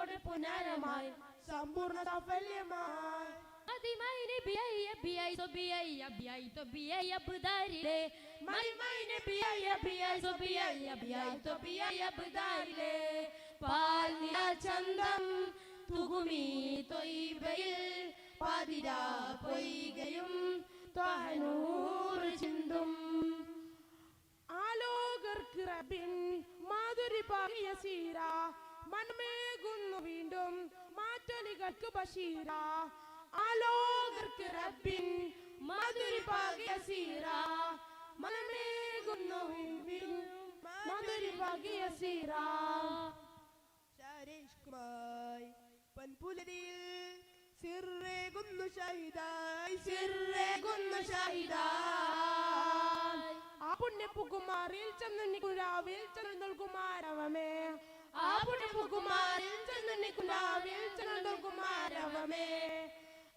ഇൻസോടെ പുനരമായി സമ്പൂർണ സാഫല്യമായി. മതിമായി നബിയായി അബിയായി സൊബിയായി അബിയായി തൊബിയായി അബ്ദാരിലെ. മതിമായി സോ അബിയായി സൊബിയായി അബിയായി തൊബിയായി അബ്ദാരിലെ. പാൽനില ചന്തം തുകുമി തൊയ്ബയിൽ പാതിര പൊയ്കയും തൊഹനൂർ ചിന്തും. ആലോകർക്ക് റബിൻ മാധുരി പാകിയ സീര മന്മേകുന്നു വീണ്ടും മാറ്റൊലികൾക്ക് ബഷീര ആലോകർക്ക് റബ്ബിൻ മധുരി പാകിയ സീര മന്മേകുന്നു മധുരി പാകിയ സീര ശാരീഷ്കുമായി പൻപുലരിയിൽ സിറേകുന്നു ഷഹിദായി. സിറേകുന്നു ഷഹിദായി. ആ പുണ്യപ്പുകുമാറിൽ ചന്ദ്രൻ കുമാരവമേ ആ പുണ്യപുകുമാരിൽ ചന്ദ്രനിക്കുലാവിൽ ചന്ദ്രൻ കുമാരവമേ.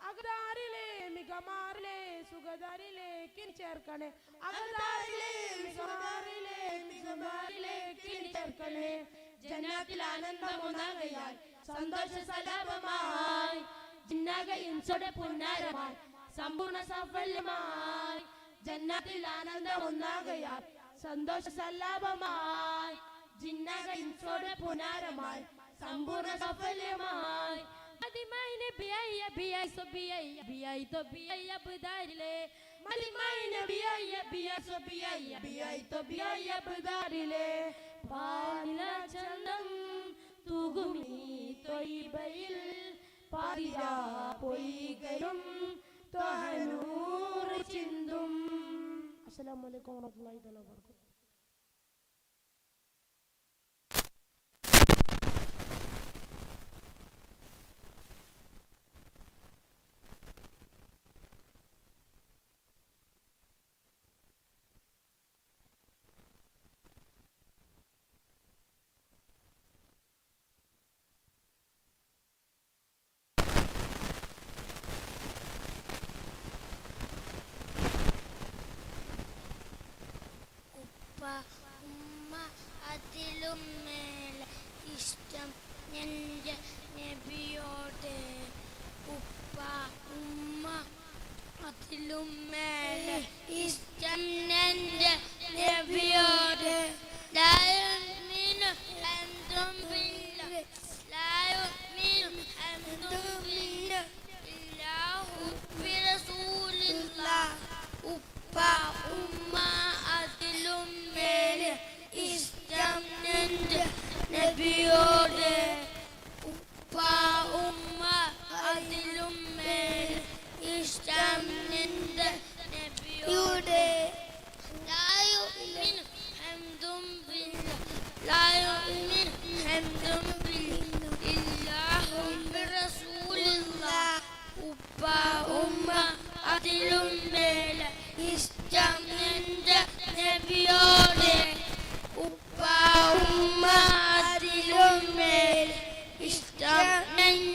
അകതാരിലെ മികമാറിലെ സുഖതാരിലേക്ക് ചേർക്കണേ. അകതാരിലെ മികമാറിലെ മികമാറിലേക്ക് ചേർക്കണേ. ജന്നാത്തിൽ ആനന്ദമുണകയായി സന്തോഷ സലാപമായി ജിന്നകയും ചൊടെ പുന്നാരമായി സമ്പൂർണ സാഫല്യമായി ജന്നാത്തിൽ ആനന്ദമുണ്ടാകയാൽ സന്തോഷ സല്ലാപമായി ജിന്നകയും ചൊടെ പുനാരമായി സമ്പൂർണ സാഫല്യമായി. മതിമായി നബിയായി അബിയായി സൊബിയായി അബിയായി തൊബിയായി അബ്ദാരിലെ. മതിമായി നബിയായി അബിയായി സൊബിയായി അബിയായി തൊബിയായി അബ്ദാരിലെ. പാലില ചന്തം തൂകുമി തൊയ്ബയിൽ. പാതിര പൊയ്കയും ത്വഹനൂർ ചിന്തും. അസ്സലാമു അലൈക്കും വറഹ്മത്തുള്ളാഹി തആല വബറകാതുഹു. എല്ലാത്തിലും മേലെ ഇഷ്ടം എന്റെ നബിയോട് ഉപ്പ ഉമ്മ അതിലും മേലെ ഇഷ്ടം എന്റെ നബിയോട് ഉപ്പ ഉമ്മ എന്നും ഉപ്പ ഉമ്മ അതിലും മേലെ ഇഷ്ടം നിന്റെ നബിയോ.